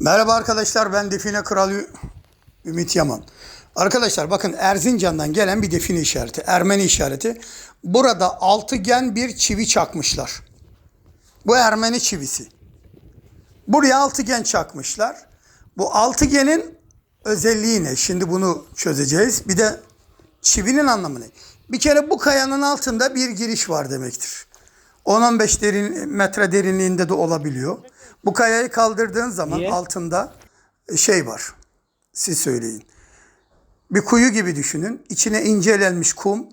Merhaba arkadaşlar ben Define Kralı Ümit Yaman. Arkadaşlar bakın Erzincan'dan gelen bir define işareti, Ermeni işareti. Burada altıgen bir çivi çakmışlar. Bu Ermeni çivisi. Buraya altıgen çakmışlar. Bu altıgenin özelliği ne? Şimdi bunu çözeceğiz. Bir de çivinin anlamı ne? Bir kere bu kayanın altında bir giriş var demektir. 10-15 derin, metre derinliğinde de olabiliyor. Bu kayayı kaldırdığın zaman Niye? altında şey var. Siz söyleyin. Bir kuyu gibi düşünün. İçine incelenmiş kum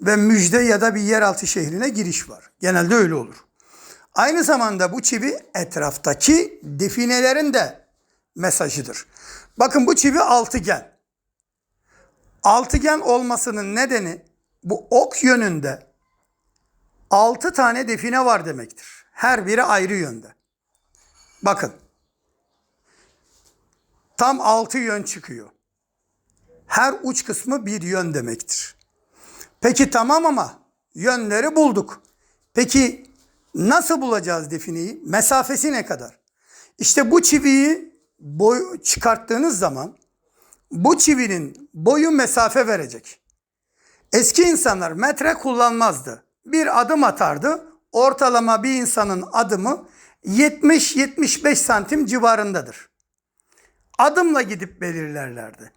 ve müjde ya da bir yeraltı şehrine giriş var. Genelde öyle olur. Aynı zamanda bu çivi etraftaki definelerin de mesajıdır. Bakın bu çivi altıgen. Altıgen olmasının nedeni bu ok yönünde altı tane define var demektir. Her biri ayrı yönde. Bakın. Tam altı yön çıkıyor. Her uç kısmı bir yön demektir. Peki tamam ama yönleri bulduk. Peki nasıl bulacağız defineyi? Mesafesi ne kadar? İşte bu çiviyi boy çıkarttığınız zaman bu çivinin boyu mesafe verecek. Eski insanlar metre kullanmazdı. Bir adım atardı. Ortalama bir insanın adımı 70-75 santim civarındadır. Adımla gidip belirlerlerdi.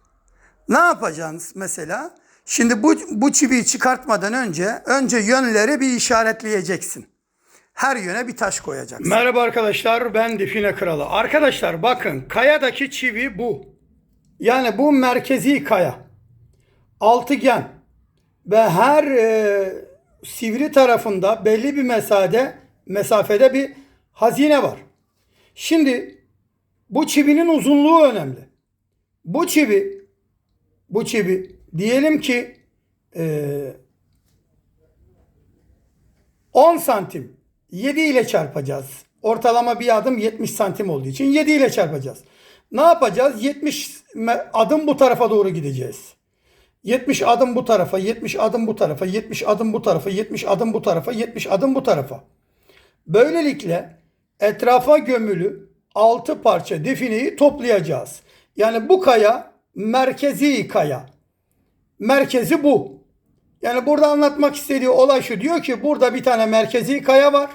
Ne yapacaksınız mesela? Şimdi bu, bu çiviyi çıkartmadan önce önce yönleri bir işaretleyeceksin. Her yöne bir taş koyacaksın. Merhaba arkadaşlar ben Define Kralı. Arkadaşlar bakın kayadaki çivi bu. Yani bu merkezi kaya. Altıgen ve her e, sivri tarafında belli bir mesafede mesafede bir hazine var. Şimdi bu çivinin uzunluğu önemli. Bu çivi bu çivi diyelim ki e, 10 santim 7 ile çarpacağız. Ortalama bir adım 70 santim olduğu için 7 ile çarpacağız. Ne yapacağız? 70 me- adım bu tarafa doğru gideceğiz. 70 adım bu tarafa, 70 adım bu tarafa, 70 adım bu tarafa, 70 adım bu tarafa, 70 adım bu tarafa. Böylelikle etrafa gömülü 6 parça defineyi toplayacağız. Yani bu kaya merkezi kaya. Merkezi bu. Yani burada anlatmak istediği olay şu. Diyor ki burada bir tane merkezi kaya var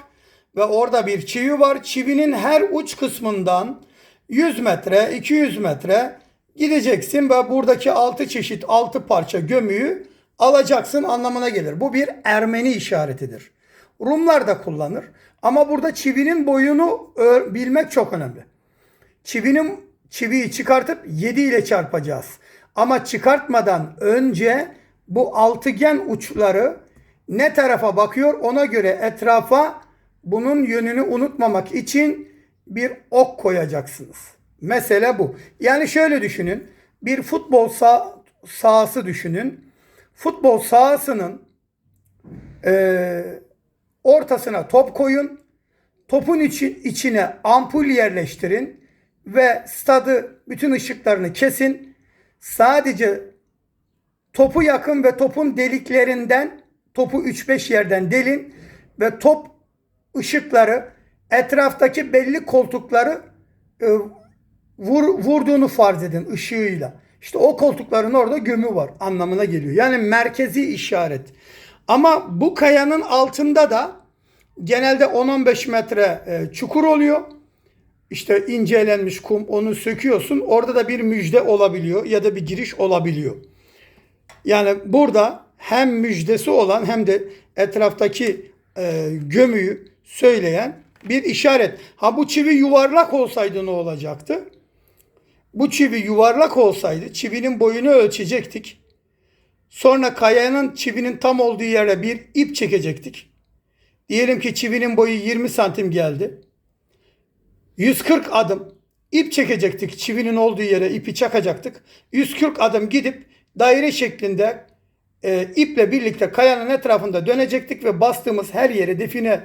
ve orada bir çivi var. Çivinin her uç kısmından 100 metre, 200 metre gideceksin ve buradaki 6 çeşit 6 parça gömüyü alacaksın anlamına gelir. Bu bir Ermeni işaretidir. Rumlar da kullanır. Ama burada çivinin boyunu bilmek çok önemli. Çivinin çiviyi çıkartıp 7 ile çarpacağız. Ama çıkartmadan önce bu altıgen uçları ne tarafa bakıyor ona göre etrafa bunun yönünü unutmamak için bir ok koyacaksınız. Mesele bu. Yani şöyle düşünün. Bir futbol sah- sahası düşünün. Futbol sahasının eee, ortasına top koyun. Topun içi- içine ampul yerleştirin ve stadı bütün ışıklarını kesin. Sadece topu yakın ve topun deliklerinden topu 3-5 yerden delin ve top ışıkları etraftaki belli koltukları e, vur, vurduğunu farz edin ışığıyla. İşte o koltukların orada gömü var anlamına geliyor. Yani merkezi işaret. Ama bu kayanın altında da genelde 10-15 metre e, çukur oluyor. İşte incelenmiş kum onu söküyorsun. Orada da bir müjde olabiliyor ya da bir giriş olabiliyor. Yani burada hem müjdesi olan hem de etraftaki e, gömüyü söyleyen bir işaret. Ha bu çivi yuvarlak olsaydı ne olacaktı? Bu çivi yuvarlak olsaydı çivinin boyunu ölçecektik. Sonra kayanın çivinin tam olduğu yere bir ip çekecektik. Diyelim ki çivinin boyu 20 santim geldi. 140 adım ip çekecektik. Çivinin olduğu yere ipi çakacaktık. 140 adım gidip daire şeklinde e, iple birlikte kayanın etrafında dönecektik ve bastığımız her yere define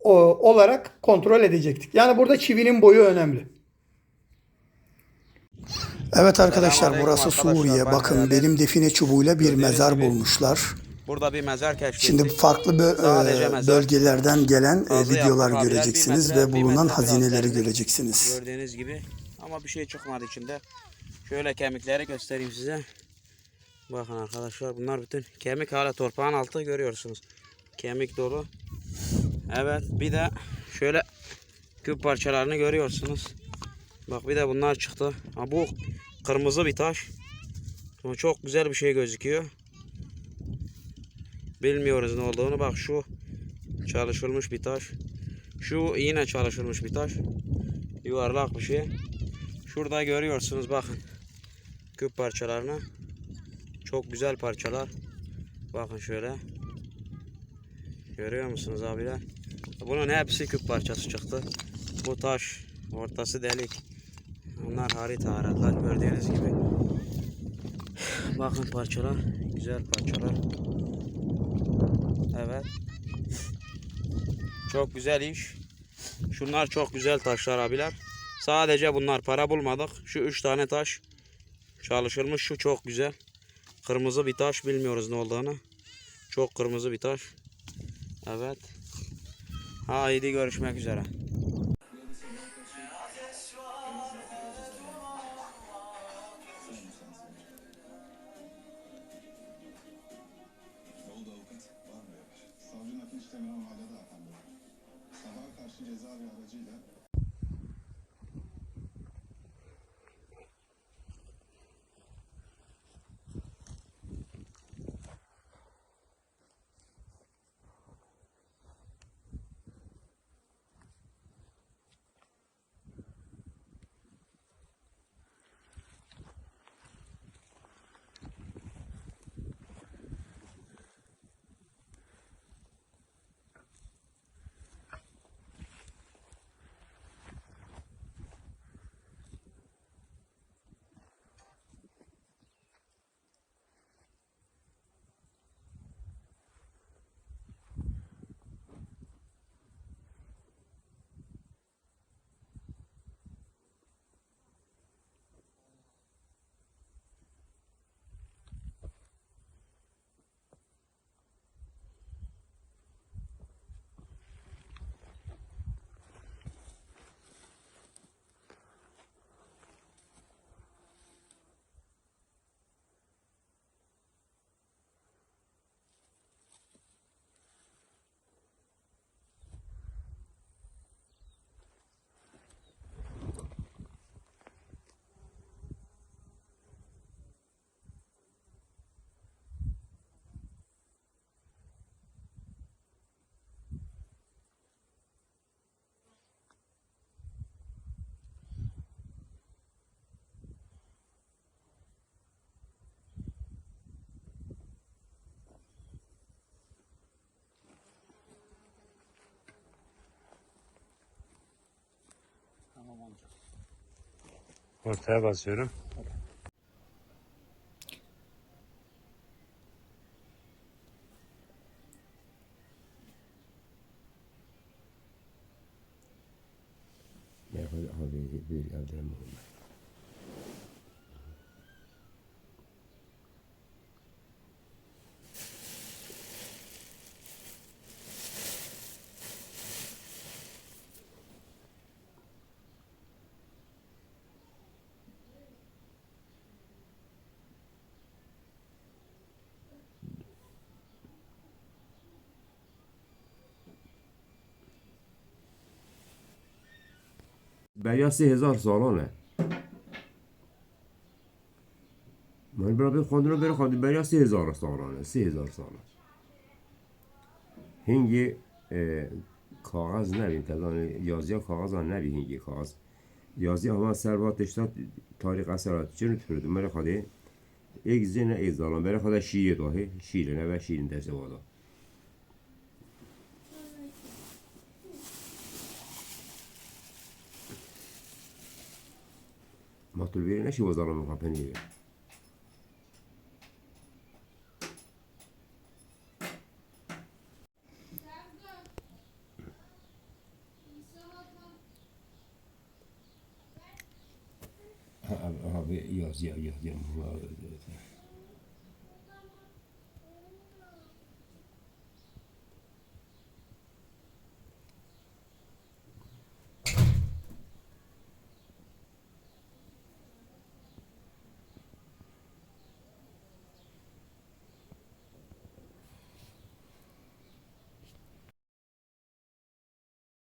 o, olarak kontrol edecektik. Yani burada çivinin boyu önemli. Evet arkadaşlar burası. Suriye. Bakın benim define çubuğuyla bir mezar bulmuşlar. Burada bir mezar keşfettik. Şimdi farklı bö- e, bölgelerden gelen e, Fazla videolar göreceksiniz mezar, ve bulunan hazineleri göreceksiniz. Gördüğünüz gibi Ama bir şey çıkmadı içinde. Şöyle kemikleri göstereyim size. Bakın arkadaşlar bunlar bütün kemik hala torpağın altı görüyorsunuz. Kemik dolu. Evet bir de şöyle küp parçalarını görüyorsunuz. Bak bir de bunlar çıktı. Ha, bu kırmızı bir taş. Ama çok güzel bir şey gözüküyor. Bilmiyoruz ne olduğunu. Bak şu çalışılmış bir taş. Şu yine çalışılmış bir taş. Yuvarlak bir şey. Şurada görüyorsunuz bakın. Küp parçalarını. Çok güzel parçalar. Bakın şöyle. Görüyor musunuz abiler? Bunun hepsi küp parçası çıktı. Bu taş ortası delik. Bunlar harita aradılar gördüğünüz gibi. Bakın parçalar. Güzel parçalar. Evet. Çok güzel iş. Şunlar çok güzel taşlar abiler. Sadece bunlar para bulmadık. Şu üç tane taş çalışılmış. Şu çok güzel. Kırmızı bir taş. Bilmiyoruz ne olduğunu. Çok kırmızı bir taş. Evet. Haydi görüşmek üzere. do that. Ortaya basıyorum. Yeah, I'll be, I'll be, برای سه هزار سالانه. من برای خواندن بره خواندن برای سه هزار سالانه سه هزار ساله هنگی کاغذ نبین تدان یازی کاغذ هم نبی هنگی کاغذ. یازی همه سرواتش تا تاریخ اثرات چون ترد؟ من خواده یک زن یک زالان برای خواده شیه داهه شیره نه و شیرین دسته ما طول بيرين اش هو ظلم غابني يا يا يا